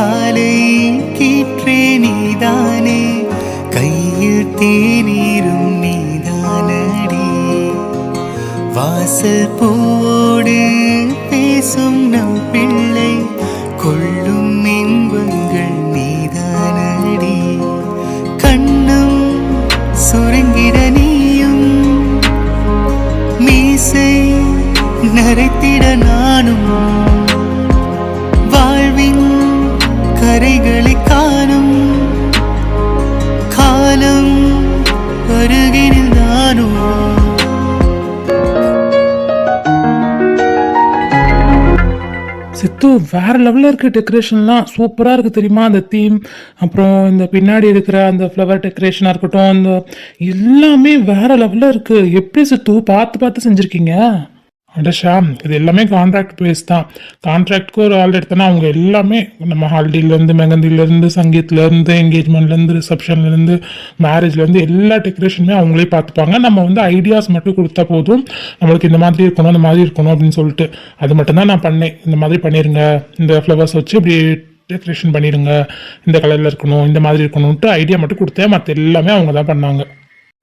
காலை கீற்றே நீதானே. கையில் தேநீரும் நீதானடி. வாசல் போடு பேசும் நம் பிள்ளை. கொள்ளும் இன்பங்கள் நீதானடி. கண்ணும் சுருங்கிட நீயும். மீசை நரைத்திட நானும். சித்து வேற லெவலில் இருக்க டெக்கரேஷன்லாம் சூப்பராக இருக்குது தெரியுமா? அந்த தீம் அப்புறம் இந்த பின்னாடி இருக்கிற அந்த ஃப்ளவர் டெக்கரேஷனாக இருக்கட்டும் அந்த எல்லாமே வேற லெவலில் இருக்கு. எப்படி சித்து? பார்த்து பார்த்து செஞ்சுருக்கீங்க? அடஷா இது எல்லாமே கான்ட்ராக்ட் பேஸ் தான். கான்ட்ராக்ட்க்கு ஒரு ஆள் எடுத்தோன்னா அவங்க எல்லாமே நம்ம ஹால்டிலேருந்து மெகந்திலேருந்து சங்கீத்லேருந்து என்கேஜ்மெண்ட்லேருந்து ரிசப்ஷன்லேருந்து மேரேஜ்லேருந்து எல்லா டெக்கரேஷனுமே அவங்களே பார்த்துப்பாங்க. நம்ம வந்து ஐடியாஸ் மட்டும் கொடுத்தா போதும். நம்மளுக்கு இந்த மாதிரி இருக்கணும் இந்த மாதிரி இருக்கணும் அப்படின்னு சொல்லிட்டு. அது மட்டும்தான் நான் பண்ணேன். இந்த மாதிரி பண்ணிடுங்க இந்த ஃப்ளவர்ஸ் வச்சு இப்படி டெக்கரேஷன் பண்ணிடுங்க இந்த கலரில் இருக்கணும் இந்த மாதிரி இருக்கணும்ட்டு ஐடியா மட்டும் கொடுத்தேன். மற்ற எல்லாமே அவங்க தான் பண்ணாங்க.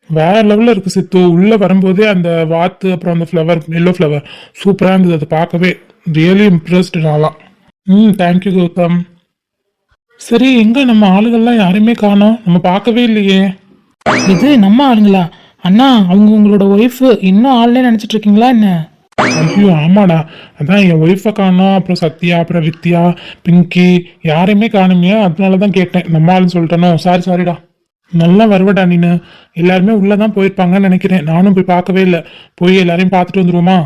வேற லெவலில் இருக்கு சித்து. உள்ள வரும்போதே அந்த வாத்து அப்புறம் அந்த ஃப்ளவர் எல்லோ ஃப்ளவர் சூப்பராக இருந்தது. அதை பார்க்கவே ரியலி இம்ப்ரெஸ்டு நான்லாம். ம் தேங்க்யூ கௌதம். சரி எங்க நம்ம ஆளுகள்லாம் யாரையுமே காணோம். நம்ம பார்க்கவே இல்லையே. இது நம்ம ஆளுங்களா? அண்ணா அவங்க உங்களோட ஒய்ஃப் இன்னும் ஆள்லே நினைச்சிட்டு இருக்கீங்களா என்ன? ஐயோ ஆமாடா. அதான் என் ஒய்ஃபை காணோம். அப்புறம் சத்யா அப்புறம் வித்யா பிங்கி. யாரையுமே காணுமே அதனால தான் கேட்டேன். நம்ம ஆளுன்னு சொல்லிட்டேனோ? சாரி சாரிடா நல்லா வருவடா நீனு. எல்லாருமே உள்ளே தான் போயிருப்பாங்கன்னு நினைக்கிறேன். நானும் போய் பார்க்கவே இல்லை. போய் எல்லாரையும் பார்த்துட்டு வந்துருவோமா?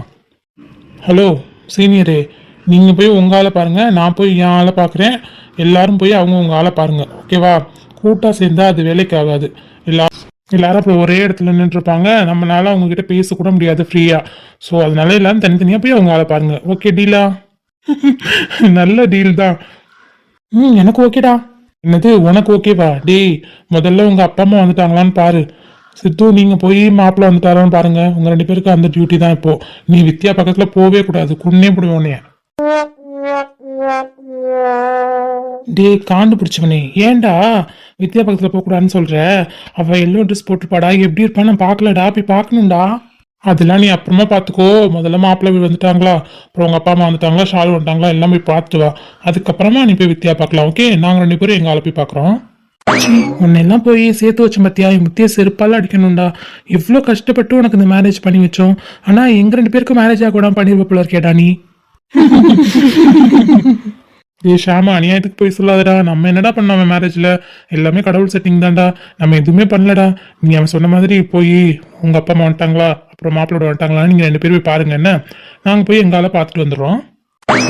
ஹலோ சீனியரே நீங்கள் போய் உங்கள் ஆளை பாருங்கள் நான் போய் என் ஆளை பார்க்குறேன். எல்லாரும் போய் அவங்க உங்கள் ஆளை பாருங்கள் ஓகேவா கூட்டாக சேர்ந்தால் அது வேலைக்கு ஆகாது எல்லா எல்லாரும் அப்போ ஒரே இடத்துல நின்றுருப்பாங்க. நம்மளால அவங்கக்கிட்ட பேசக்கூட முடியாது ஃப்ரீயாக ஸோ அதனால எல்லாரும் தனித்தனியாக போய் அவங்க ஆளை பாருங்கள் ஓகே டீலா நல்ல டீல் தான். ம் எனக்கு ஓகேடா என்னது உனக்கு ஓகேவா டேய் முதல்ல உங்க அப்பா அம்மா வந்துட்டாங்களான்னு பாரு. சித்து நீங்க போய் மாப்பிள்ள வந்துட்டாரான்னு பாருங்க. உங்க ரெண்டு பேருக்கு அந்த டியூட்டி தான் இப்போ. நீ வித்யா பக்கத்துல போவே கூடாது. குன்னே போடுவேன் உன்னைய. டேய் காண்டு பிடிச்சவனே ஏன்டா? வித்யா பக்கத்துல போக கூடாதுன்னு சொல்ற? அவ எல்லோ ட்ரெஸ் போட்டுப்பாடா? எப்படி இருப்பான்னு பார்க்கலடா. போய் பார்க்கணும்டா. அதெல்லாம் நீ அப்புறமா பார்த்துக்கோ. முதல்ல மாப்பிள்ளை வந்துட்டாங்களா? அப்புறம் உங்கள் அப்பா அம்மா வந்துட்டாங்களா? ஷால் வந்துட்டாங்களா? எல்லாம் போய் பார்த்துட்டு வா. அதுக்கப்புறமா நீ போய் வித்தியா பார்க்கலாம் ஓகே நாங்கள் ரெண்டு பேரும் எங்கள் ஆளை போய் பார்க்குறோம். உன்னெல்லாம் போய் சேர்த்து வச்சு பத்தியா? என் முத்தியை செருப்பால் அடிக்கணும்டா. எவ்வளோ கஷ்டப்பட்டு உனக்கு இந்த மேரேஜ் பண்ணி வச்சோம். ஆனால் எங்கள் ரெண்டு பேருக்கும் மேரேஜ் ஆக கூட பண்ணிருப்ப கேடா இருக்கேடா நீ. ஏ ஷாமா அநியாயத்துக்கு போய் சொல்லாதடா. நம்ம என்னடா பண்ணோம் அவன் மேரேஜில் எல்லாமே கடவுள் செட்டிங் தான்டா. நம்ம எதுவுமே பண்ணலடா. நீ அவன் சொன்ன மாதிரி போய் உங்கள் அப்பா அம்மா வந்துட்டாங்களா? அப்புறம் மாப்பிளோட வந்துட்டாங்களான்னு நீங்கள் ரெண்டு பேரும் போய் பாருங்க என்ன? நாங்கள் போய் எங்கால பார்த்துட்டு வந்துடுறோம்.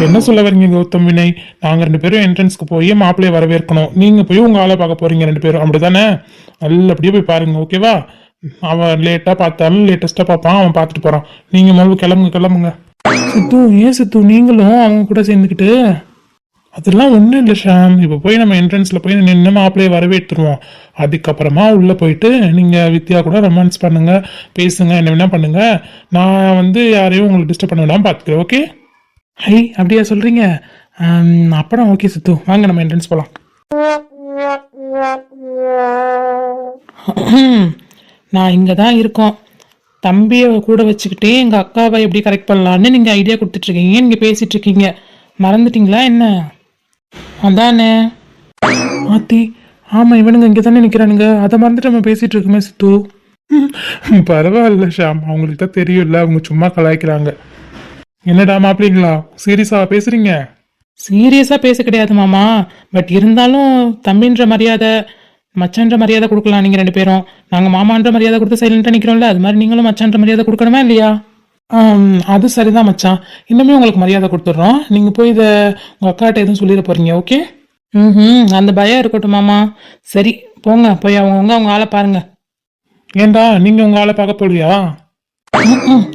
என்ன சொல்ல வரீங்க கௌதம் வினய்? நாங்கள் ரெண்டு பேரும் என்ட்ரன்ஸ்க்கு போய் மாப்பிள்ளைய வரவேற்கணும். நீங்கள் போய் உங்கள் ஆளை பார்க்க போகிறீங்க ரெண்டு பேரும். அப்படி தானே நல்லபடியாக போய் பாருங்க ஓகேவா? அவன் லேட்டாக பார்த்தாலும் லேட்டஸ்ட்டாக பார்ப்பான் அவன் பார்த்துட்டு போகிறான் நீங்கள் முதல்ல கிளம்புங்க கிளம்புங்க. சித்து ஏன் சித்து? நீங்களும் அவங்க கூட சேர்ந்துக்கிட்டு அதெல்லாம் ஒன்றும் இல்லை ஷாம். இப்போ போய் நம்ம என்ட்ரன்ஸில் போய் நின்று மாப்பிள்ளையை வரவேற்றுருவோம் அதுக்கப்புறமா உள்ளே போயிட்டு நீங்கள் வித்யா கூட ரொமான்ஸ் பண்ணுங்கள் பேசுங்க என்ன வேணா பண்ணுங்கள் நான் வந்து யாரையும் உங்களுக்கு டிஸ்டர்ப் பண்ண விடாம பார்த்துக்கிறேன் ஓகே ஹை அப்படியா சொல்கிறீங்க அப்புறம் ஓகே சித்து. வாங்க நம்ம என்ட்ரன்ஸ் போகலாம் நான் இங்கே தான் இருக்கோம். தம்பியை கூட வச்சுக்கிட்டே எங்கள் அக்காவை எப்படி கரெக்ட் பண்ணலான்னு நீங்கள் ஐடியா கொடுத்துட்ருக்கீங்க நீங்கள் பேசிகிட்டு இருக்கீங்க. மறந்துட்டீங்களா என்ன? அதானே? ஆத்தி ஆமாம் இவனுங்க இங்கே தானே நிற்கிறானுங்க அதை மறந்துட்டு நம்ம பேசிகிட்டு இருக்கோமே சித்து. பரவாயில்ல ஷாம். அவங்களுக்கு தான் தெரியும்ல அவங்க சும்மா கலாய்க்கிறாங்க. என்னடா மாப்பிள்ளைங்களா? சீரியஸா பேசுறீங்க? சீரியஸாக பேச கிடையாது மாமா. பட் இருந்தாலும் தம்பின்ற மரியாதை மச்சான்ற மரியாதை கொடுக்கலாம் நீங்கள் ரெண்டு பேரும். நாங்கள் மாமான்ற மரியாதை கொடுத்து சைலண்ட்டாக நிற்கிறோம்ல அது மாதிரி நீங்களும் மச்சான்ற மரியாதை கொடுக்கணுமா இல்லையா? அது சரிதான் மச்சான். இன்னுமே உங்களுக்கு மரியாதை கொடுத்துட்றோம். நீங்கள் போய் இதை உங்கள் அக்காட்ட எதுவும் சொல்லிட போறீங்க ஓகே? ம் அந்த பயம் இருக்கட்டும் மாமா. சரி போங்க போய் அவங்கவுங்க அவங்க ஆளை பாருங்க. ஏன்டா நீங்கள் உங்கள் ஆளை பார்க்க போலியா.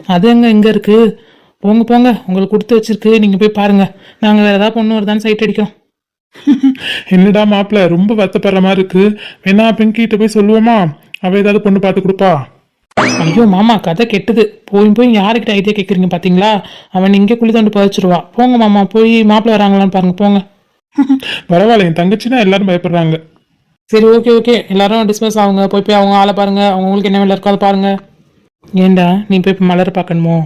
அது எங்க இங்க இருக்கு. போங்க போங்க உங்களுக்கு கொடுத்து வச்சிருக்கு. நீங்க போய் பாருங்க. நாங்க வேற ஏதாவது பொண்ணு வருதான்னு சைட் அடிக்கிறோம். என்னடா மாப்பிள்ள ரொம்ப வருத்தப்படுற மாதிரி இருக்கு. வேணா பிங்கிட்ட போய் சொல்லுவோமா? அவ ஏதாவது பொண்ணு பார்த்து கொடுப்பா. ஐயோ மாமா கதை கெட்டுது. போய் போய் யாருக்கிட்ட ஐடியா கேட்குறீங்க பாத்தீங்களா? அவன் இங்கே குழி தோண்டு புதைச்சிருவா. போங்க மாமா போய் மாப்பிள்ளை வராங்களான்னு பாருங்க போங்க. பரவாயில்ல என் தங்கச்சினா எல்லாரும் பயப்படுறாங்க. சரி ஓகே ஓகே எல்லாரும் டிஸ்மிஸ் ஆகுங்க போய் போய் அவங்க ஆளை பாருங்க. அவங்க உங்களுக்கு என்ன வேலை இருக்கோ அதை பாருங்க. ஏன்டா நீ போய் இப்போ மலரை பார்க்கணுமோ?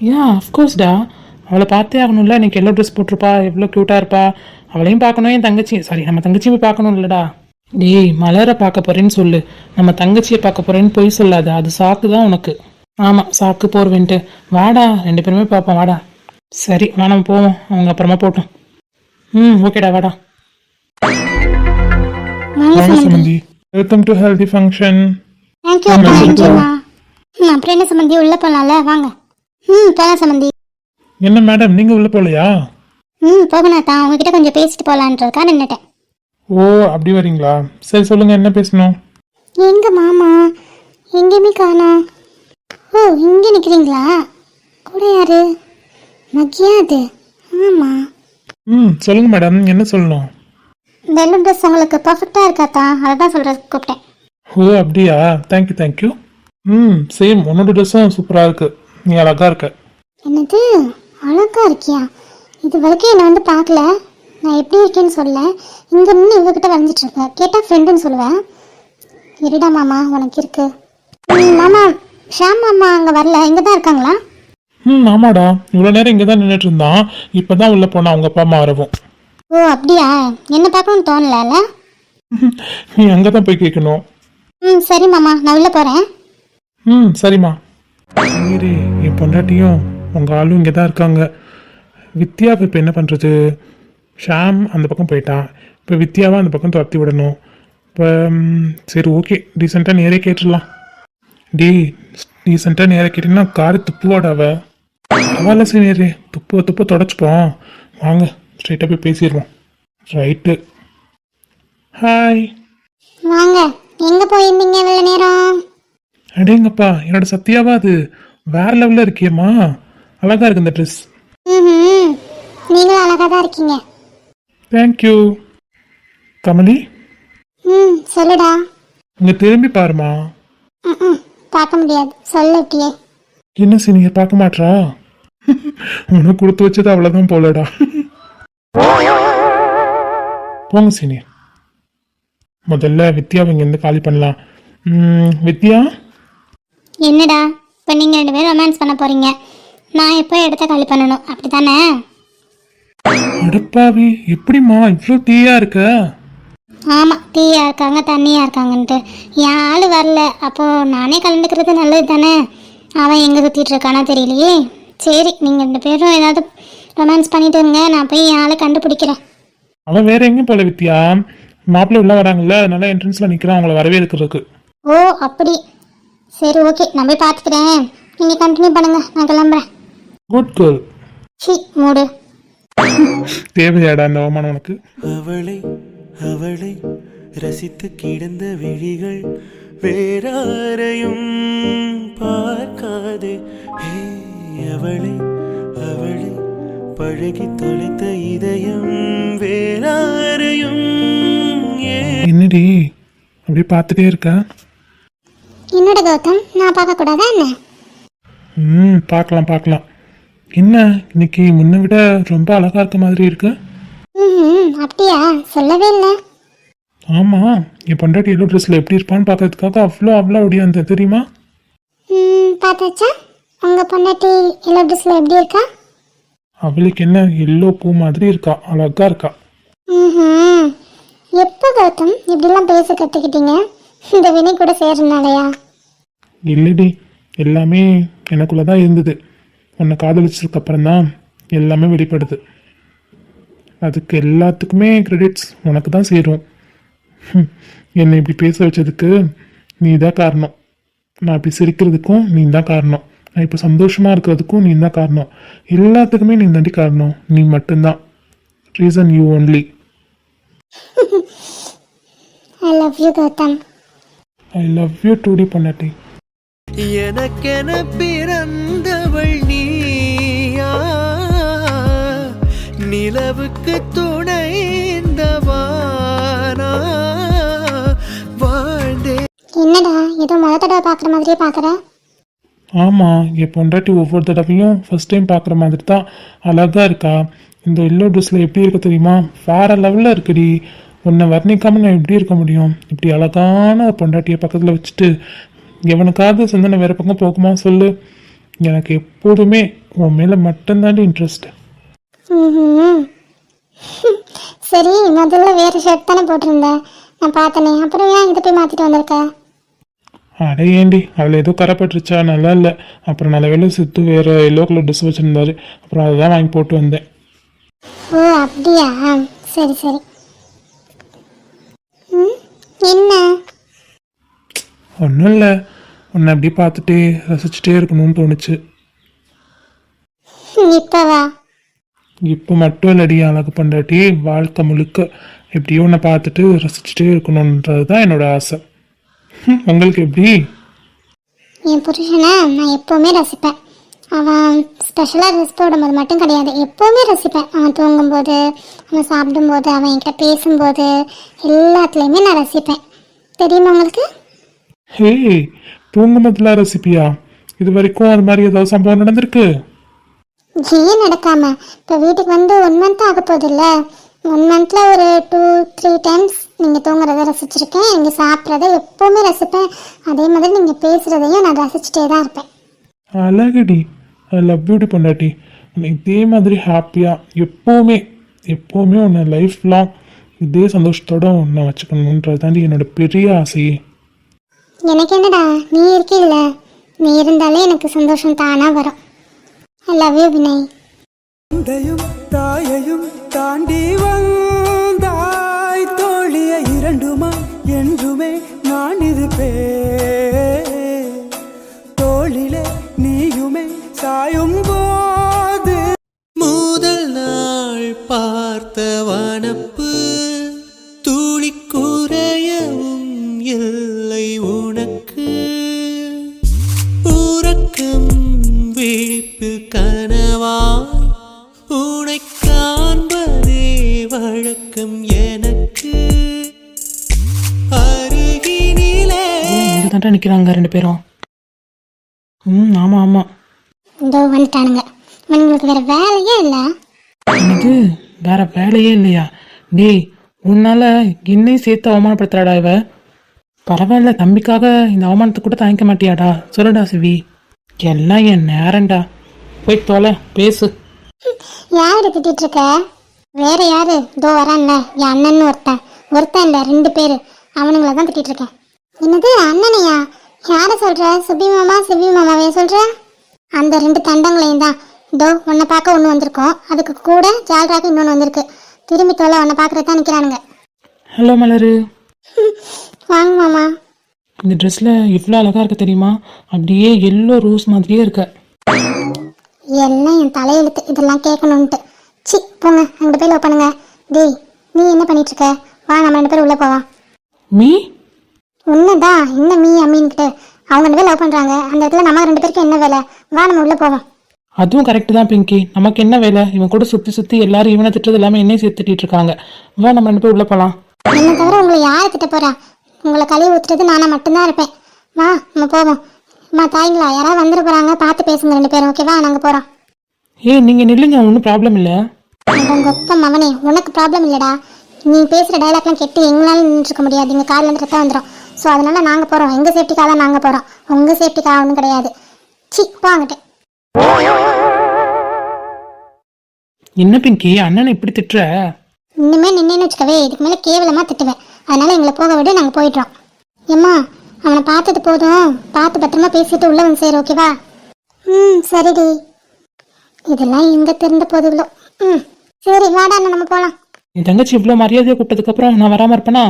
ஏன் அஃப்கோர்ஸ்டா அவளை பார்த்தே ஆகணும்ல. இன்னைக்கு எல்லோ ட்ரெஸ் போட்டிருப்பா. எவ்வளோ க்யூட்டாக இருப்பா. அவளையும் பார்க்கணும் என் தங்கச்சி சாரி நம்ம தங்கச்சியும் போய் பார்க்கணும் இல்லடா. டேய் மலரை பார்க்க போறேன்னு சொல்லு. நம்ம தங்கச்சியை பார்க்க போறேன்னு பொய் சொல்லாத. அது சாக்கு தான் உனக்கு. ஆமாம் சாக்கு போர்வேன்ட்டு. வாடா ரெண்டு பேருமே பார்ப்போம். வாடா. சரி வா நம்ம போவோம். அவங்க அப்புறமா போட்டோம். ம் ஓகேடா வாடா. வாங்க சமந்தி. வெல்கம் டு ஹெல்தி ஃபங்க்ஷன் அப்புறம் என்ன சம்மந்தி உள்ளே போகலாம்ல வாங்க. ம் போகலாம் சம்மந்தி என்ன மேடம் நீங்க உள்ள போலையா? ம் போகணும் தான் உங்ககிட்ட கொஞ்சம் பேசிட்டு போகலான்றதுக்காக நின்றுட்டேன் ஓ அப்படி வரீங்களா? சரி சொல்லுங்க என்ன பேசணும்? எங்க மாமா? எங்கேயுமே காணோம் ஓ இங்கே நிற்கிறீங்களா கூட யாரு? மக்கியா அது? ஆமாம் ம் சொல்லுங்க மேடம். என்ன சொல்லணும்? வெள்ளம் ட்ரெஸ் உங்களுக்கு பர்ஃபெக்டாக இருக்காத்தா அதை தான் சொல்கிறது கூப்பிட்டேன். ஓ அப்படியா? தேங்க்யூ தேங்க்யூ ம் சேம் உன்னோட ட்ரெஸ்ஸும் சூப்பராக இருக்கு. நீ அழகா இருக்க. என்னது? அழகா இருக்கியா? இது வரைக்கும் என்னை வந்து பார்க்கல. நான் எப்படி இருக்கேன்னு சொல்ல. இங்கே நின்று இவகிட்ட வரைஞ்சிட்டு இருக்கேன் கேட்டால் ஃப்ரெண்டுன்னு சொல்லுவேன் இருடா மாமா உனக்கு இருக்கு. மாமா ஷாம் மாமா அங்கே வரல. இங்கே தான் இருக்காங்களா? ம் ஆமாடா இவ்வளோ நேரம் இங்கே தான் நின்றுட்டு இருந்தான். இப்போ தான் உள்ளே போனா அவங்க அப்பா அம்மா வரவும். ஓ அப்படியா? என்ன பார்க்கணும்னு தோணலல்ல நீ அங்கே தான் போய் கேட்கணும் ம் சரி மாமா நான் உள்ளே போகிறேன் ம் சரிம்மா. மீறி என் பொண்டாட்டியும் உங்கள் ஆளும் இங்கே தான் இருக்காங்க. வித்யாவை இப்போ என்ன பண்ணுறது ஷாம் அந்த பக்கம் போயிட்டான் இப்போ வித்யாவை அந்த பக்கம் துரத்தி விடணும். இப்போ சரி ஓகே. டீசெண்டாக நேரே கேட்டுடலாம். டேய் டீசெண்டாக நேரே கேட்டீங்கன்னா காரு துப்புவாடா அவ. அவளை சரி நேரே. துப்பு துப்பு தொடச்சிப்போம். வாங்க ஸ்ட்ரைட்டாக போய் பேசிடுவோம். ரைட்டு. ஹாய். வாங்க எங்கே போயிருந்தீங்க இவ்வளோ நேரம்? அடேங்கப்பா என்னோட சத்தியாவா அது? வேற லெவலில் இருக்கியம்மா. அழகா இருக்கு இந்த ட்ரெஸ் ம் நீங்களும் அழகாக தான் இருக்கீங்க. Thank you Kamali? ம் சொல்லுடா. இங்க திரும்பி பாருமா. பார்க்க முடியாது. சொல்லு இப்படியே என்ன சீனியர் பார்க்க மாட்றா? உனக்கு கொடுத்து வச்சது அவ்வளோதான் போலடா. போங்க சீனியர் முதல்ல வித்யாவை இங்கேருந்து காலி பண்ணலாம். வித்யா? என்னடா இப்போ நீங்கள் ரெண்டு பேரும் ரொமான்ஸ் பண்ண போகிறீங்க நான் எப்போ இடத்த காலி பண்ணணும்? அப்படி தானே அடப்பாவி எப்படிம்மா இவ்வளோ தீயா இருக்க? ஆமாம் டீயா இருக்காங்க தண்ணியாக இருக்காங்கன்ட்டு. என் ஆள் வரல. அப்போது நானே கலந்துக்கிறது நல்லது தானே அவன் எங்கே சுற்றிட்டு இருக்கானோ தெரியலையே. சரி நீங்கள் ரெண்டு பேரும் ஏதாவது ரொமான்ஸ் பண்ணிட்டு இருங்க. நான் போய் என் ஆளை கண்டுபிடிக்கிறேன். அவன் வேற எங்கேயும் போல வித்யா. மாப்பிள்ளை உள்ள வராங்கல்ல அதனால என்ட்ரன்ஸ்ல நிக்கிறான். அவங்கள வரவேற்கிறதுக்கு. ஓ அப்படி. சரி ஓகே. நான் போய் பார்த்துக்கிறேன். நீங்கள் கண்டினியூ பண்ணுங்கள் நான் கிளம்புறேன். குட் கேர்ள் சி மூடு. தேவையாடா அந்த அவமானம் உனக்கு? அவளை அவளை ரசித்து கிடந்த விழிகள் வேறாரையும் பார்க்காதே. அவளை அவளை பழகி தொலைத்த இதயம் வேறாரையும் என்னடி அப்படியே பார்த்துட்டே இருக்க? என்னோட கௌதம்? நான் பார்க்கக்கூடாதா என்ன? ம் பார்க்கலாம் பார்க்கலாம். என்ன இன்னைக்கு முன்ன விட ரொம்ப அழகா இருக்க மாதிரி இருக்கு? ம் அப்படியா? சொல்லவே இல்லை. ஆமா என் பொண்டாட்டி எல்லோ ட்ரெஸ்ல எப்படி இருப்பான்னு பார்க்கறதுக்காக அவ்வளோ அவ்வளோ ஒடியாந்த தெரியுமா? ம் பார்த்தாச்சா? உங்கள் பொண்டாட்டி எல்லா ட்ரெஸ்ஸில் எப்படி இருக்கா? அவளுக்கு என்ன எல்லோ பூ மாதிரி இருக்கா அழகா இருக்கா? ம் எப்போ கௌதம் இப்படிலாம் பேச கற்றுக்கிட்டீங்க இந்த வினை கூட சேர்றனாலயா இல்லடி எல்லாமே எனக்குள்ள தான் இருந்தது. உன்னை காதலிச்சதுக்கு அப்புறம் தான் எல்லாமே வெளிப்படுது. அதுக்கு எல்லாத்துக்குமே கிரெடிட்ஸ் உனக்கு தான் சேரும் என்னை இப்படி பேச வச்சதுக்கு நீ தான் காரணம். நான் இப்படி சிரிக்கிறதுக்கும் நீ தான் காரணம். நான் இப்போ சந்தோஷமா இருக்கிறதுக்கும் நீ தான் காரணம். எல்லாத்துக்குமே நீ தாண்டி காரணம். நீ மட்டும்தான். Reason you only I love you Gautham. I love you டூடி பொண்டாட்டி. எனக்கென பிறந்தவள் நீயா? நிலவுக்கு துணை இந்த வானா வாழ்ந்தே. என்னடா ஏதோ முத தடவை பார்க்குற மாதிரியே பார்க்குற? ஆமாம் என் பொண்டாட்டி ஒவ்வொரு தடவையும் ஃபர்ஸ்ட் டைம் பார்க்குற மாதிரி தான் அழகாக இருக்கா? இந்த எல்லோ ட்ரெஸ்ஸில் எப்படி இருக்க தெரியுமா? வேற லெவலில் இருக்குடி. உன்னை வர்ணிக்காம நான் எப்படி இருக்க முடியும்? இப்படி அழகான பொண்டாட்டியை பக்கத்தில் வச்சுட்டு எவனுக்காவது சிந்தனை வேற பக்கம் போகுமா? சொல்லு. எனக்கு எப்போதுமே உன் மேலே மட்டும்தாண்டி இன்ட்ரெஸ்ட். சரி முதல்ல வேறு ஷர்ட் தானே போட்டிருந்தேன் நான் பார்த்தனே அப்புறம் ஏன் இதை போய் மாற்றிட்டு வந்திருக்க? அட ஏண்டி அதில் ஏதோ கரைப்பட்டுருச்சா? நல்லா இல்லை. அப்புறம் நல்ல வேலை சித்து வேறு எல்லோ கலர் ட்ரெஸ் வச்சுருந்தாரு. அப்புறம் அதை தான் வாங்கி போட்டு வந்தேன். ஓ அப்படியா? சரி சரி. என்ன? ஒன்றும் இல்லை. உன்னை அப்படியே பார்த்துட்டே ரசிச்சுட்டே இருக்கணும்னு தோணுச்சு. இப்பவா? இப்போ மட்டும் இல்லடி அழகு பண்டாட்டி வாழ்க்கை முழுக்க எப்படியோ உன்னை பார்த்துட்டு ரசிச்சுட்டே இருக்கணுன்றது தான் என்னோட ஆசை. உங்களுக்கு எப்படி? என் புருஷனை நான் எப்போவுமே ரசிப்பேன். அவன் ஸ்பெஷலாக ட்ரெஸ் போடும்போது மட்டும் கிடையாது. எப்போவுமே ரசிப்பேன். அவன் தூங்கும்போது அவன் சாப்பிடும்போது அவன் என்கிட்ட பேசும்போது எல்லாத்துலேயுமே நான் ரசிப்பேன். தெரியுமா உங்களுக்கு? ஹே தூங்குமதுல ரெசிபியா இது வரைக்கும் அது மாதிரி ஏதாவது சம்பவம் நடந்திருக்கு? ஏன் நடக்காம? இப்போ வீட்டுக்கு வந்து ஒன் மந்த் ஆக போகுதுல்ல. ஒன் மந்த்ல ஒரு டூ த்ரீ டைம்ஸ் நீங்கள் தூங்குறத ரசிச்சிருக்கேன். நீங்கள் சாப்பிட்றத எப்போவுமே ரசிப்பேன். அதே மாதிரி நீங்கள் பேசுகிறதையும் நான் ரசிச்சுட்டே தான் இருப்பேன். அழகுடி. லவ் பியூட்டி பொண்டாட்டி. இதே மாதிரி ஹாப்பியாக எப்போவுமே எப்போவுமே உன்னை லைஃப் லாங் இதே சந்தோஷத்தோட உன்னை வச்சுக்கணுன்றது தாண்டி என்னோட பெரிய ஆசையே. எனக்கு என்னடா? நீ இருக்கீல்ல? நீ இருந்தாலே எனக்கு சந்தோஷம் தானா வரும். ஐ லவ் யூ வினய் தந்தையும் தாயையும் தாண்டி வந்தாய். தோழிய இரண்டுமா என்றுமே நான் இருப்பே தோளிலே நீயுமே சாயும் போது முதல் நாள் பார்த்த உறக்கம் விழிப்பில் கனவாய் உனை காண்பதே வழக்கம் எனக்கு. அருகினிலே நிற்கிறாங்க ரெண்டு பேரும். ம் ஆமாம் ஆமாம் இதோ வந்துட்டானுங்க. வேற வேலையே இல்லை. எனக்கு வேற வேலையே இல்லையா? டேய் உன்னால என்னையும் சேர்த்து அவமானப்படுத்துறாடா இவ. பரவாயில்ல தம்பிக்காக இந்த அவமானத்தை கூட தாங்கிக்க மாட்டியாடா. சொல்லுடா சிவி. எல்லாம் என் நேரம்டா. போய் தொலை பேசு. யாரு திட்டிட்டு இருக்க வேற யாரு? இதோ வரான்ல என் அண்ணன் ஒருத்தன். ஒருத்தன் இல்லை ரெண்டு பேர். அவனுங்கள தான் திட்டிட்டு இருக்கேன் என்னது அண்ணனையா? யார சொல்ற? சுபி மாமா சிபி மாமாவே சொல்ற? அந்த ரெண்டு தண்டங்களையும் தான். இதோ உன்னை பார்க்க ஒன்று வந்திருக்கோம். அதுக்கு கூட ஜால்ராக்கு இன்னொன்று வந்திருக்கு. திரும்பி தொலை உன்னை பார்க்கறது தான் நிற்கிறானுங்க ஹலோ மலரு. வாங்க மாமா. இந்த ட்ரெஸ்ஸில் இவ்வளோ அழகாக இருக்க தெரியுமா? அப்படியே எல்லோ ரோஸ் மாதிரியே இருக்க. எல்லாம் என் தலையெழுத்து? இதெல்லாம் கேட்கணுன்ட்டு சி போங்க. போய் லவ் பண்ணுங்க. டேய் நீ என்ன பண்ணிட்டு இருக்க வா நம்ம ரெண்டு பேரும் உள்ள போவோம் மீ? உண்மைதான் என்ன மீ அம்மீன்கிட்ட அவங்க ரெண்டு பேர் லவ் பண்றாங்க. அந்த இடத்துல நம்ம ரெண்டு பேருக்கு என்ன வேலை? வா நம்ம உள்ள போவோம். அதுவும் கரெக்டு தான் பிங்கி. நமக்கு என்ன வேலை? இவன் கூட சுற்றி சுற்றி எல்லாரும் இவனை திட்டுறது எல்லாமே என்னையும் சேர்த்து திட்டிட்டு இருக்காங்க. வா நம்ம ரெண்டு பேர் உள்ளே போகலாம் என்ன தவிர உங்களை யார் திட்ட போறா? உங்களை கழுவி ஊத்துறது நானா மட்டும்தான் இருப்பேன். வா நம்ம போவோம். அம்மா தாய்ங்களா யாராவது வந்துட போறாங்க பார்த்து பேசுங்க ரெண்டு பேரும். ஓகேவா? நாங்க போறோம். ஏய் நீங்கள் நில்லுங்க ஒன்றும் ப்ராப்ளம் இல்லை. உங்க ஒப்ப மவனே உனக்கு ப்ராப்ளம் இல்லடா. நீ பேசுற டைலாக்லாம் கேட்டு எங்களால நின்றுட்டு இருக்க முடியாது. எங்க கார்ல இருந்து ரத்தம் வந்துடும் ஸோ அதனால நாங்க போறோம். எங்க சேஃப்டிக்காக தான் நாங்க போறோம். உங்க சேஃப்டிக்காக ஒன்றும் கிடையாது. சி போங்கிட்டு என்ன பிங்கி? அண்ணனை இப்படி திட்டுற? இன்னுமே நின்னேன்னு வச்சுக்கவே இதுக்கு மேலே கேவலமாக திட்டுவேன். அதனால எங்களை போக விட நாங்கள் போயிடுறோம். ஏம்மா அவனை பார்த்தது போதும். பார்த்து பத்திரமா பேசிட்டு உள்ள வந்து சேரு ஓகேவா ம் சரிடி. இதெல்லாம் எங்க தெரிந்த போதுகளோ ம் சரி வாடா நம்ம போகலாம் என் தங்கச்சி இவ்வளோ மரியாதையாக கூப்பிட்டதுக்கப்புறம் நான் வராமல் இருப்பேனா?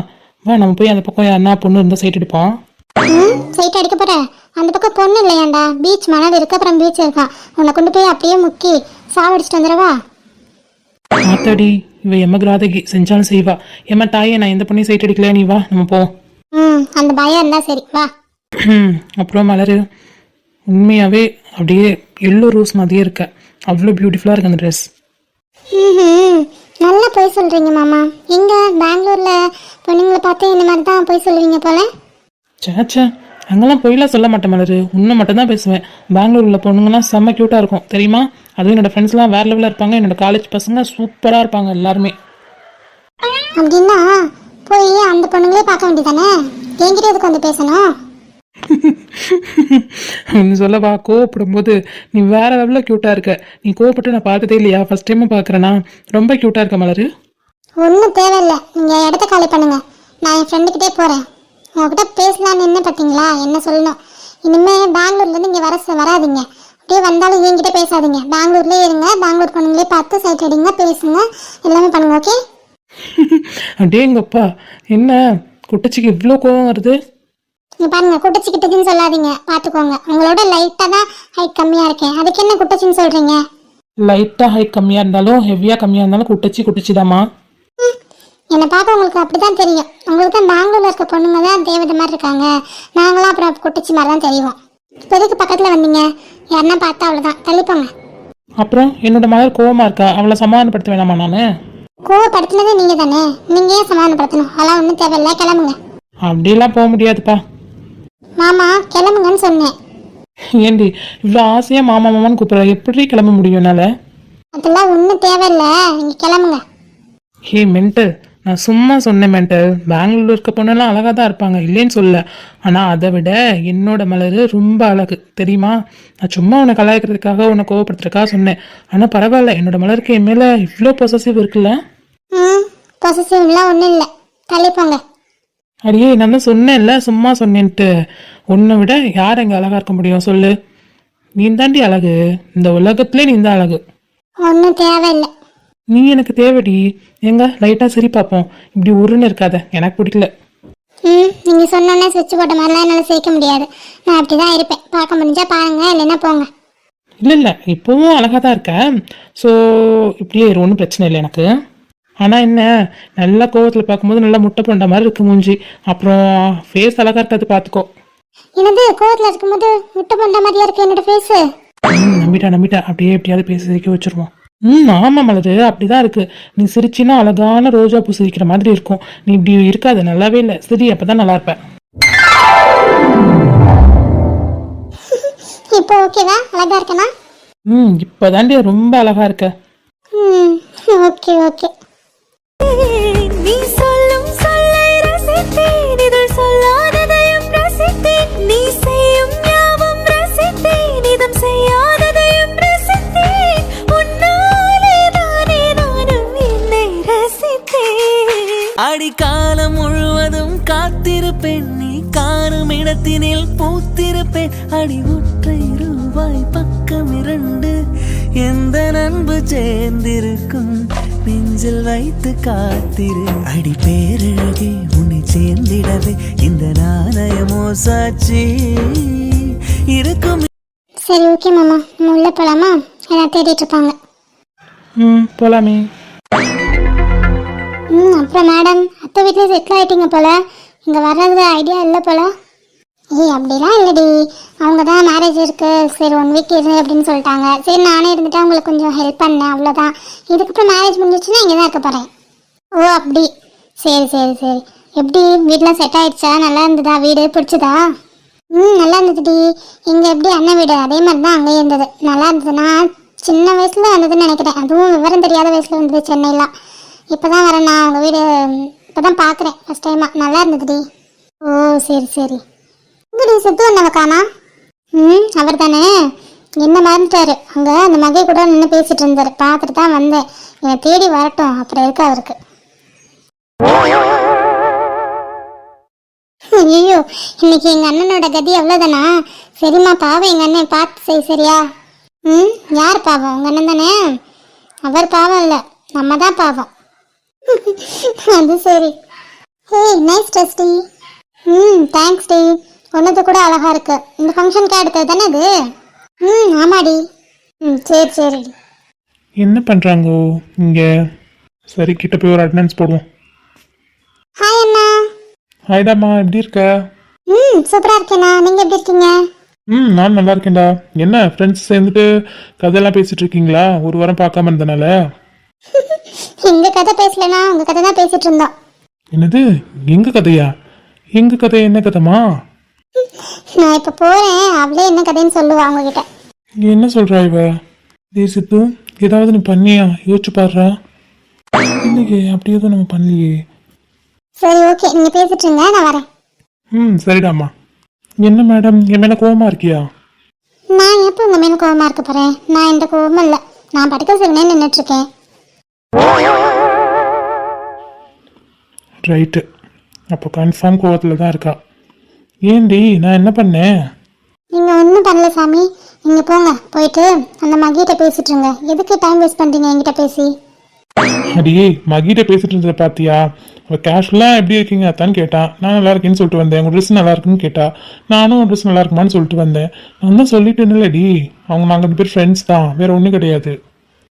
வா நம்ம போய் அந்த பக்கம் யாருன்னா பொண்ணு இருந்தால் சைட் அடிப்போம் ம் சைட் அடிக்க போற. அந்த பக்கம் பொண்ணு இல்லையாண்டா? பீச் மணல் இருக்கு அப்புறம் பீச் இருக்கான் உன்னை கொண்டு போய் அப்படியே முக்கி சாவடிச்சிட்டு வந்துடவா? ஆத்தாடி இவ எம்ம கிராதகி செஞ்சாலும் செய்வா எம்ம தாயே நான் எந்த பொண்ணையும் சைட் அடிக்கல நீ வா நம்ம போ ம் அந்த பயம் இருந்தா சரி வா. அப்புறம் மலரு. உண்மையாகவே அப்படியே எல்லோ ரோஸ் மாதிரியே இருக்க. அவ்வளோ பியூட்டிஃபுல்லாக இருக்கு அந்த ட்ரெஸ் நல்லா போய் சொல்றீங்க மாமா. எங்க பெங்களூர்ல பொண்ணுங்களை பார்த்து இந்த மாதிரி தான் போய் சொல்லுவீங்க போல? சேச்சா அங்கெல்லாம் பொய்லாம் சொல்ல மாட்டேன் மலரு. உண்மை மட்டும்தான் பேசுவேன். பெங்களூர் உள்ள பொண்ணுங்கலாம் செம்ம க்யூட்டாக இருக்கும். தெரியுமா? அதுவும் என்னோட ஃப்ரெண்ட்ஸ்லாம் வேற லெவலில் இருப்பாங்க. என்னோட காலேஜ் பசங்க சூப்பராக இருப்பாங்க எல்லாருமே. அப்படின்னா போய் அந்த பொண்ணுங்களே பார்க்க வேண்டியதானே என்கிட்ட எதுக்கு வந்து பேசணும்? நீ சொல்லவா? கோவப்படும்போது நீ வேற லெவலில் க்யூட்டாக இருக்க. நீ கோவப்பட்டு நான் பார்த்ததே இல்லையா? ஃபர்ஸ்ட் டைம் பார்க்குறேன்னா ரொம்ப க்யூட்டாக இருக்க மலரு. ஒன்றும் தேவையில்லை. நீங்கள் இடத்த காலி பண்ணுங்க. நான் என் ஃப்ரெண்டுக்கிட்டே போகிறேன் உங்ககிட்ட பேசலான்னு என்ன பார்த்தீங்களா என்ன சொல்லணும்? இனிமேல் பெங்களூர்லேருந்து இங்கே வர வராதீங்க. அப்படியே வந்தாலும் என்கிட்ட பேசாதீங்க. பெங்களூர்லேயே இருங்க பெங்களூர் பொண்ணுங்களே பார்த்து சைட் அடிங்க பேசுங்க. எல்லாமே பண்ணுங்க ஓகே அடேங்கப்பா என்ன? குட்டச்சிக்கு இவ்வளோ கோவம் வருது? இங்க பாருங்க குட்டச்சிக்கிட்டதுன்னு சொல்லாதீங்க. பார்த்துக்கோங்க உங்களோட லைட்டாக தான் ஹைட் கம்மியாக இருக்கேன். அதுக்கு என்ன குட்டச்சின்னு சொல்கிறீங்க லைட்டாக ஹைட் கம்மியாக இருந்தாலும் ஹெவியாக கம்மியாக இருந்தாலும் குட்டச்சி குட்டச்சிதாம்மா. என்னை பார்க்க உங்களுக்கு அப்படி தான் தெரியும். உங்களுக்கு தான் பெங்களூர்ல இருக்க பொண்ணுங்க தான் தேவதை மாதிரி இருக்காங்க. நாங்களாம் அப்புறம் குட்டிச்சி மாதிரி தான் தெரியும் இப்போதைக்கு பக்கத்தில் வந்தீங்க? யாருன்னா பார்த்தா அவ்வளோதான் தள்ளிப்போங்க. அப்புறம் என்னோட மலர் கோவமாக இருக்கா? அவளை சமாதானப்படுத்த வேணாமா நான்? கோவப்படுத்தினதே நீங்கள் தானே நீங்கள் ஏன் சமாதானப்படுத்தணும்? அதெல்லாம் ஒன்றும் தேவையில்லை. கிளம்புங்க. அப்படிலாம் போக முடியாதுப்பா. மாமா கிளம்புங்கன்னு சொன்னேன். ஏண்டி இவ்வளோ ஆசையாக மாமா மாமான்னு கூப்பிட்ற? எப்படி கிளம்ப முடியும் என்னால்? அதெல்லாம் ஒன்றும் தேவையில்லை. நீங்கள் கிளம்புங்க. ஹே மென்டல் நான் சும்மா சொன்னேன் மென்டல் இருக்க பொண்ணெல்லாம் அழகாக தான் இருப்பாங்க இல்லைன்னு சொல்ல. ஆனால் அதை விட என்னோட மலர் ரொம்ப அழகு. தெரியுமா? நான் சும்மா உன்னை கலாய்க்கிறதுக்காக உன்னை கோவப்படுத்துறதுக்காக சொன்னேன். ஆனால் பரவாயில்ல. என்னோட மலருக்கு என் மேலே இவ்வளோ பொசசிவ் இருக்குல்ல? பொசசிவ்லாம் ஒன்றும் இல்லை. தள்ளிப்போங்க அடியே நான் தான் சொன்னேன்ல சும்மா சொன்னேன்ட்டு. உன்னை விட யார் எங்கே அழகா இருக்க முடியும்? சொல்லு. நீ தாண்டி அழகு. இந்த உலகத்திலே நீ தான் அழகு. ஒன்றும் தேவையில்லை. நீ எனக்கு தேவடி. எங்க லைட்டாக சரி பார்ப்போம். இப்படி உருன்னு இருக்காத. எனக்கு பிடிக்கல. ம் நீங்கள் சொன்னோன்னே சுவிட்ச் போட்ட மாதிரிலாம் என்னால் சேர்க்க முடியாது. நான் அப்படி தான் இருப்பேன். பார்க்க முடிஞ்சா பாருங்க இல்லைன்னா போங்க. இல்லை இல்லை. இப்போவும் அழகாக தான் இருக்கேன் ஸோ இப்படியே இரு ஒன்றும் பிரச்சனை இல்லை எனக்கு. ஆனால் என்ன நல்லா கோவத்தில் பார்க்கும்போது நல்லா முட்டை போண்ட மாதிரி இருக்கு மூஞ்சி. அப்புறம் ஃபேஸ் அழகாக இருக்காது பார்த்துக்கோ. என்னது கோவத்தில் இருக்கும்போது முட்டை பண்ண மாதிரியா இருக்கு என்னோட ஃபேஸு நம்பிட்டா நம்பிட்டா. அப்படியே எப்படியாவது பேசி சிரிக்க வச்சிருவோம். ம் ஆமாம் மலரு அப்படிதான் இருக்கு. நீ சிரிச்சின்னா அழகான ரோஜா பூ சிரிக்கிற மாதிரி இருக்கும். நீ இப்படி இருக்காது நல்லாவே இல்லை. சரி அப்பதான் நல்லா இருப்ப இப்போ ஓகேவா அழகா இருக்கனா? ம் இப்போதாண்டி ரொம்ப அழகா இருக்க. ம் ஓகே ஓகே நீ சொல்லும் சொல்லை ரசித்தேன் இதழ் சொல்லாததையும் அடிக்காலம் முழுவதும் காத்திருப்பேன். நீ காணும் இடத்தினில் பூத்திருப்பேன். அடி ஒற்றை ரூபாய் பக்கம் இரண்டு. எந்த நண்பு சேர்ந்திருக்கும்? நெஞ்சில் வைத்து காத்திரு. அடி பேரழகே உன்னை சேர்ந்திடவே. இந்த நாணயமோ சாட்சி? இருக்கும். சரி ஓகே மாமா. நம்ம உள்ள போலாமா? எல்லாம் தேடிட்டு இருப்பாங்க. ம் போலாமே. ம் அப்புறம் மேடம் அத்தை வீட்டில் செட்டில் ஆகிட்டீங்க போல. இங்கே வர்றது ஐடியா இல்லை போல. ஏய் அப்படிலாம் இல்லடி. அவங்க தான் மேரேஜ் இருக்குது சரி ஒன் வீக் இரு அப்படின்னு சொல்லிட்டாங்க. சரி நானே இருந்துட்டு அவங்களுக்கு கொஞ்சம் ஹெல்ப் பண்ணேன். அவ்வளோதான் இதுக்கப்புறம் மேரேஜ் முடிஞ்சிச்சுன்னா இங்கே தான் இருக்க போகிறேன் ஓ அப்படி. சரி சரி சரி. எப்படி? வீடெலாம் செட் ஆகிடுச்சா நல்லா இருந்ததா? வீடு பிடிச்சதா? ம் நல்லா இருந்ததுடி. இங்கே எப்படி அண்ணன் வீடு? அதே மாதிரி தான் அங்கேயே இருந்தது. நல்லா இருந்ததுன்னா சின்ன வயசில் வந்ததுன்னு நினைக்கிறேன். அதுவும் விவரம் தெரியாத வயசில் வந்தது சென்னையில் இப்போ தான் வரேன் நான் உங்கள் வீடு இப்போ தான் பார்க்குறேன் ஃபஸ்ட் டைமாக நல்லா இருந்ததுடி. ஓ சரி சரி. இங்கடி சித்து அண்ணாவை காணா? ம் அவர் தானே? என்ன மறந்துட்டாரு. அங்கே அந்த மகை கூட நின்று பேசிட்டு இருந்தார். பார்த்துட்டு தான் வந்தேன். என்னை தேடி வரட்டும். அப்புறம் இருக்கு அவருக்கு. ஐயோ இன்னைக்கு எங்கள் அண்ணனோட கதி அவ்வளோதானா சரிம்மா பாவம் எங்கள் அண்ணன். பார்த்து செய் சரியா? ம் யார் பாவம்? உங்கள் அண்ணன் தானே? அவர் பாவம் இல்லை. நம்ம தான் பாவம். அது சரி. ஹே நைஸ் ட்ரெஸ் டி ம் தேங்க்ஸ் டி. ஒன்னது கூட அழகா இருக்கு. இந்த ஃபங்க்ஷனுக்கு எடுத்தது தானே இது ம் ஆமாடி. ம் சரி சரி. என்ன பண்ணுறாங்கோ இங்கே? சரி கிட்ட போய் ஒரு அட்டண்டன்ஸ் போடுவோம். ஹாய் அண்ணா. ஹாய்டாம்மா எப்படி இருக்க? ம் சூப்பராக இருக்கேண்ணா. நீங்கள் எப்படி இருக்கீங்க? ம் நான் நல்லா இருக்கேன்டா. என்ன ஃப்ரெண்ட்ஸ் சேர்ந்துட்டு கதையெல்லாம் பேசிட்டு இருக்கீங்களா? ஒரு வாரம் பார்க்காம இருந்தனால? எங்க கதை பேசலனா உங்க கதை தான் பேசிட்டு இருந்தோம். என்னது? எங்க கதையா? எங்க கதை என்ன கதைமா நான் இப்போ போகிறேன் அவளே என்ன கதைன்னு சொல்லுவா உங்ககிட்ட. என்ன சொல்றா இவ? டேய் சித்து ஏதாவது நீ பண்ணியா? யோசிச்சு பாடுறா இல்லையே அப்படி எதுவும் நம்ம பண்ணலையே. சரி ஓகே. நீங்கள் பேசிட்டு இருங்க. நான் வரேன். ம் சரிடாம்மா. என்ன மேடம்? என் மேல கோவமா இருக்கியா? நான் எப்போ உங்கள் மேலே கோவமாக இருக்க போகிறேன் நான் எந்த கோவமும் இல்லை. நான் படுக்க சொல்லுனே நின்றுட்டுருக்கேன் ரைட்டு அப்போ கன்ஃபார்ம் கோவத்தில் தான் இருக்கா. ஏண்டி நான் என்ன பண்ணேன்? நீங்கள் ஒன்றும் பண்ணல சாமி. நீங்கள் போங்க போயிட்டு அந்த மகிட்ட பேசிட்டு இருங்க. எதுக்கு டைம் வேஸ்ட் பண்ணுறீங்க என்கிட்ட பேசி? அடியே மகிட்ட பேசிட்டு இருந்ததை பாத்தியா? அவ கேஷுவலாக எப்படி இருக்கீங்க அத்தான்னு கேட்டா நான் நல்லா இருக்கேன்னு சொல்லிட்டு வந்தேன். உங்க ட்ரெஸ் நல்லா இருக்குன்னு கேட்டா நானும் உன் ட்ரெஸ் நல்லா இருக்குமான்னு சொல்லிட்டு வந்தேன். நான் தான் சொல்லிட்டேன்லடி அவங்க நாங்கள் ரெண்டு பேர் ஃப்ரெண்ட்ஸ் தான். வேற ஒன்றும் கிடையாது.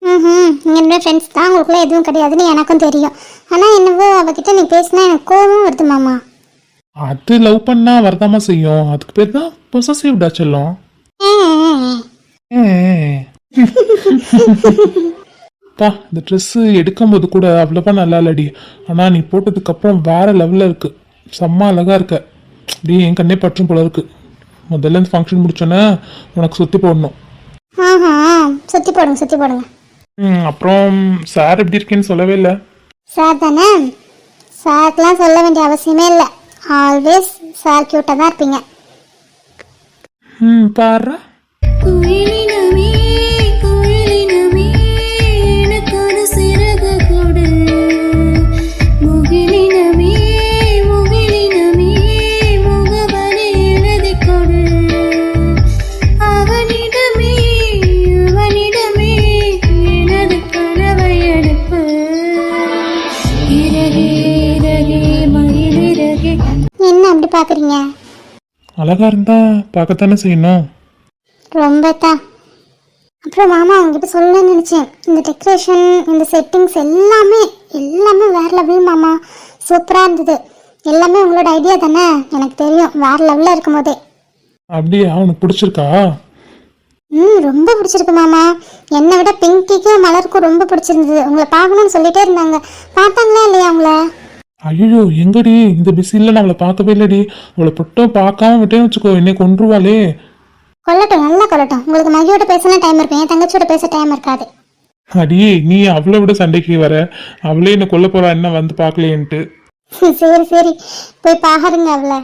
ம் என்னோட ஃப்ரெண்ட்ஸ் தான். உங்களுக்குள்ள எதுவும் கிடையாதுன்னு எனக்கும் தெரியும். ஆனால் என்னவோ அவகிட்ட நீ பேசினா எனக்கு கோவமும் வருது மாமா. அது லவ் பண்ணா வரதாமா செய்யும். அதுக்கு பேர் தான் பொசசிவ்டா செல்லம். பா இந்த ட்ரெஸ்ஸு எடுக்கும்போது கூட அவ்வளோவா நல்லா இல்லடி. ஆனால் நீ போட்டதுக்கப்புறம் வேற லெவலில் இருக்கு. செம்ம அழகா இருக்க. அப்படியே என் கண்ணே பற்றும் போல இருக்கு. முதல்ல இந்த ஃபங்க்ஷன் முடிச்சோன்னே உனக்கு சுற்றி போடணும். சுற்றி போடுங்க சுற்றி போடுங்க. ம், அப்புறம் சார் எப்படி இருக்கேன்னு சொல்லவே இல்லை. சார் தானே? சாருக்கெலாம் சொல்ல வேண்டிய அவசியமே இல்லை. ஆல்வேஸ் சார் க்யூட்டாக தான் இருப்பீங்க. ம் பாரு குயிலினமே குயிலினமே அழகா இருந்தா பார்க்கத்தானே செய்யணும். ரொம்ப தான் அப்புறம் மாமா அவங்ககிட்ட சொல்லணும்னு நினச்சேன். இந்த டெக்கரேஷன் இந்த செட்டிங்ஸ் எல்லாமே எல்லாமே வேற லெவல் மாமா. சூப்பராக இருந்தது. எல்லாமே உங்களோட ஐடியா தானே? எனக்கு தெரியும். வேற லெவலில் இருக்கும் போதே. அப்படியா? உனக்கு பிடிச்சிருக்கா? ம் ரொம்ப பிடிச்சிருக்கு மாமா. என்னை விட பிங்கிக்கும் மலருக்கும் ரொம்ப பிடிச்சிருந்தது. உங்களை பார்க்கணும்னு சொல்லிட்டே இருந்தாங்க. பார்த்தாங்களா இல்லையா உங்களை? ஐயோ எங்கடி? இந்த பிஸியில் நம்மளை பார்க்கவே இல்லடி. அவளை மட்டும் பார்க்காம விட்டேன்னு வச்சுக்கோ என்னை கொன்றுவாளே. கொல்லட்டும் நல்லா கொல்லட்டும். உங்களுக்கு மகியோட பேசினா டைம் இருக்கும் என் தங்கச்சியோட பேச டைம் இருக்காது. அடியே நீ அவளை விட சண்டைக்கு வர. அவளே என்ன கொல்ல போறா என்ன வந்து பார்க்கலையேன்ட்டு. சரி சரி. போய் பாருங்க அவளை.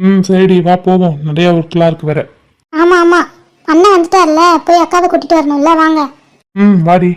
ம் சரிடி வா போவோம். நிறைய ஒர்க்லாம் இருக்கு வேற. ஆமாம் ஆமாம் அண்ணன் வந்துட்டார்ல போய் அக்காவை கூட்டிட்டு வரணும்ல வாங்க. ம் வாடி.